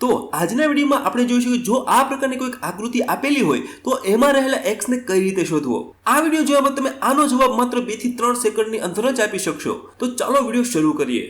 તો આજના વિડીયોમાં આપણે જોઈશું કે જો આ પ્રકારની કોઈક આકૃતિ આપેલી હોય, તો એમાં રહેલા એક્સને કઈ રીતે શોધવો? આ વીડિયો જોયા બાદ તમે આનો જવાબ માત્ર બેથી ત્રણ સેકન્ડની અંદર જ આપી શકશો. તો ચાલો વીડિયો શરૂ કરીએ.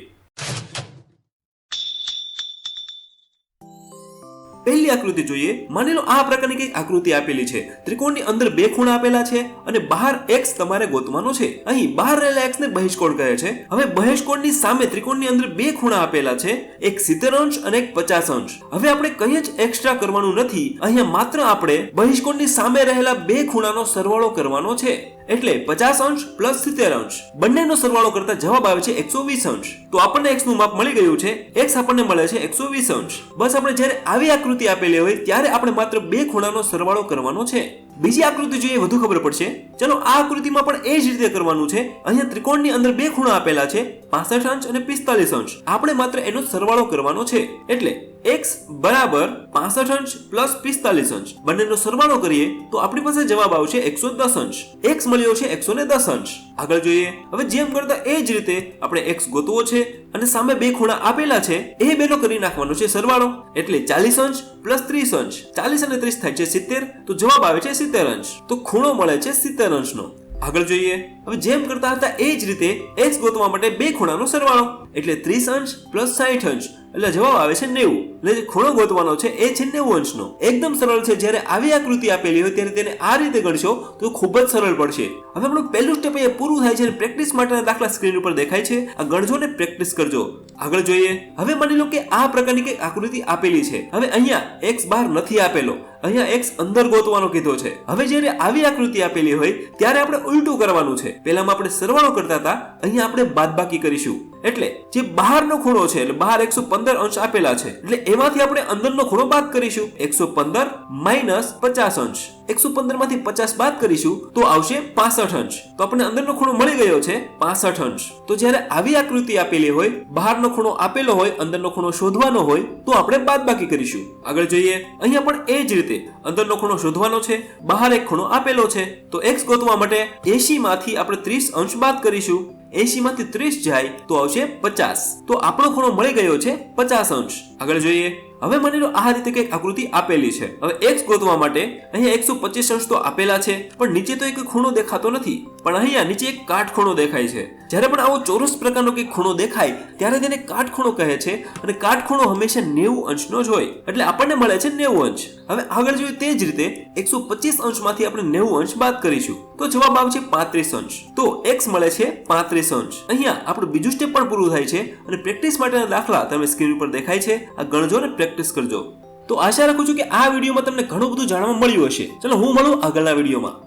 પહેલી આકૃતિ જોઈએ, માની લો આ પ્રકારની કંઈક આકૃતિ આપેલી છે. ત્રિકોણની અંદર બે ખૂણા આપેલા છે અને બહાર એક્સ તમારે ગોતવાનો છે. અહીં બહાર રહેલા એક્સ ને બહિષ્કોણ કહે છે. હવે બહિષ્કોણની સામે ત્રિકોણની અંદર બે ખૂણા આપેલા છે, એક સિત્તેર અંશ અને એક પચાસ અંશ. હવે આપણે કંઈ જ એક્સ્ટ્રા કરવાનું નથી. અહીંયા માત્ર આપણે બહિષ્કોણની સામે રહેલા બે ખૂણાનો સરવાળો કરવાનો છે. એટલે પચાસ અંશ પ્લસ સિત્તેર અંશ. બંનેનો સરવાળો કરતા જવાબ આવે છે એકસો વીસ અંશ. તો આપણને એક્સનું માપ મળી ગયું છે. એક્સ આપણને મળે છે એકસો વીસ અંશ. બસ આપણે જ્યારે આવી આકૃતિ આપેલી હોય, ત્યારે આપણે માત્ર બે ખૂણાનો સરવાળો કરવાનો છે. બીજી આકૃતિ જોઈએ, વધુ ખબર પડશે. ચલો, આ આકૃતિમાં પણ એ જ રીતે કરવાનું છે. અહીંયા ત્રિકોણની અંદર બે ખૂણા આપેલા છે, પાસઠ અંશ અને પિસ્તાલીસ અંશ. આપણે માત્ર એનો સરવાળો કરવાનો છે. એટલે x બરાબર પાસઠ અંશ પ્લસ પિસ્તાલીસ અંશ. બંનેનો સરવાળો કરીએ તો આપણી પાસે જવાબ આવશે એકસો દસ અંશ. X મળ્યો છે એકસો ને દસ અંશ. આગળ જોઈએ. હવે જેમ કરતા એ જ રીતે આપણે x ગોતવો છે અને સામે બે ખૂણા આપેલા છે, એ બેનો કરી નાખવાનો છે સરવાળો. એટલે ચાલીસ અંશ પ્લસ ત્રીસ અંશ. ચાલીસ અને ત્રીસ થાય છે સિત્તેર, તો જવાબ આવે છે સિત્તેર અંશ. તો ખૂણો મળે છે સિત્તેર અંશનો. આગળ જોઈએ. હવે જેમ કરતા હતા એ જ રીતે એક્સ ગોતવા માટે બે ખૂણાનો સરવાળો. એટલે ત્રીસ અંશ પ્લસ સાઠ અંશ. એટલે જવાબ આવે છે નેવું. એટલે જે ખૂણો ગોતવાનો છે એ છે નેવું અંશનો. એકદમ સરળ છે, જ્યારે આવી આકૃતિ આપેલી હોય ત્યારે તેને આ રીતે ગણશો તો ખૂબ જ સરળ પડશે. હવે આપણું પહેલું સ્ટેપ અહીંયા પૂરું થાય છે અને પ્રેક્ટિસ માટેના દાખલા સ્ક્રીન ઉપર દેખાય છે. આ ગણજો ને પ્રેક્ટિસ કરજો. આગળ જોઈએ. હવે માની લો કે આ પ્રકારની કંઈક આકૃતિ આપેલી છે. હવે અહીંયા એક્સ બાર નથી આપેલો. અહીંયા એક્સ અંદર ગોતવાનો કીધો છે. હવે જ્યારે આવી આકૃતિ આપેલી હોય, ત્યારે આપણે ઉલટું કરવાનું છે. પહેલામાં આપણે સરવાળો કરતા હતા અહીંયા આપણે બાદબાકી કરીશું. એટલે જે બહારનો ખૂણો છે, એટલે બહાર એકસો પંદર અંશ આપેલા છે, એટલે એમાંથી આપણે અંદરનો ખૂણો બાદ કરીશું. એકસો પંદર માઇનસ પચાસ અંશ. એકસો પંદરમાંથી પચાસ બાદ કરીશું, તો આવશે પાસઠ અંશ. તો આપણને અંદરનો ખૂણો મળી ગયો છે પાસઠ અંશ. તો જ્યારે આવી આકૃતિ આપેલી હોય, બહારનો ખૂણો આપેલો હોય, અંદરનો ખૂણો શોધવાનો હોય, તો આપણે બાદ બાકી કરીશું. આગળ જોઈએ. અહીંયા પણ એ જ રીતે અંદરનો ખૂણો શોધવાનો છે, બહાર એક ખૂણો આપેલો છે. તો એક્સ ગોતવા માટે એસી માંથી આપણે ત્રીસ અંશ બાદ કરીશું. એસી માંથી ત્રીસ જાય તો આવશે પચાસ. તો આપણો ખૂણો મળી ગયો છે પચાસ અંશ. આગળ જોઈએ. હવે માની આ રીતે કંઈક આકૃતિ આપેલી છે. હવે એક્સ ગોતવા માટે અહીંયા એકસો પચીસ અંશ તો આપેલા છે. પણ નીચે તો એક ખૂણો દેખાતો નથી. પણ અહીંયા નીચે એક કાટખૂણો દેખાય છે. જ્યારે પણ આવો ચોરસ પ્રકારનો કંઈક ખૂણો દેખાય, ત્યારે તેને કાટખૂણો કહે છે અને કાટખૂણો હંમેશા નેવું અંશનો જ હોય. એટલે આપણને મળે છે નેવું અંશ. હવે આગળ જોઈએ તે જ રીતે એકસો પચીસ અંશમાંથી આપણે નેવું અંશ બાદ કરીશું. તો જવાબ આવશે પાંત્રીસ અંશ. તો એક્સ મળે છે પાંત્રીસ અંશ. અહીંયા આપણું બીજું સ્ટેપ પણ પૂરું થાય છે અને પ્રેક્ટિસ માટેના દાખલા તમે સ્ક્રીન ઉપર દેખાય છે. આ ગણજો અને પ્રેક્ટિસ કરજો. તો આશા રાખું છું કે આ વિડીયોમાં તમને ઘણું બધું જાણવા મળ્યું હશે. ચલો હું મળું આગળના વિડીયોમાં.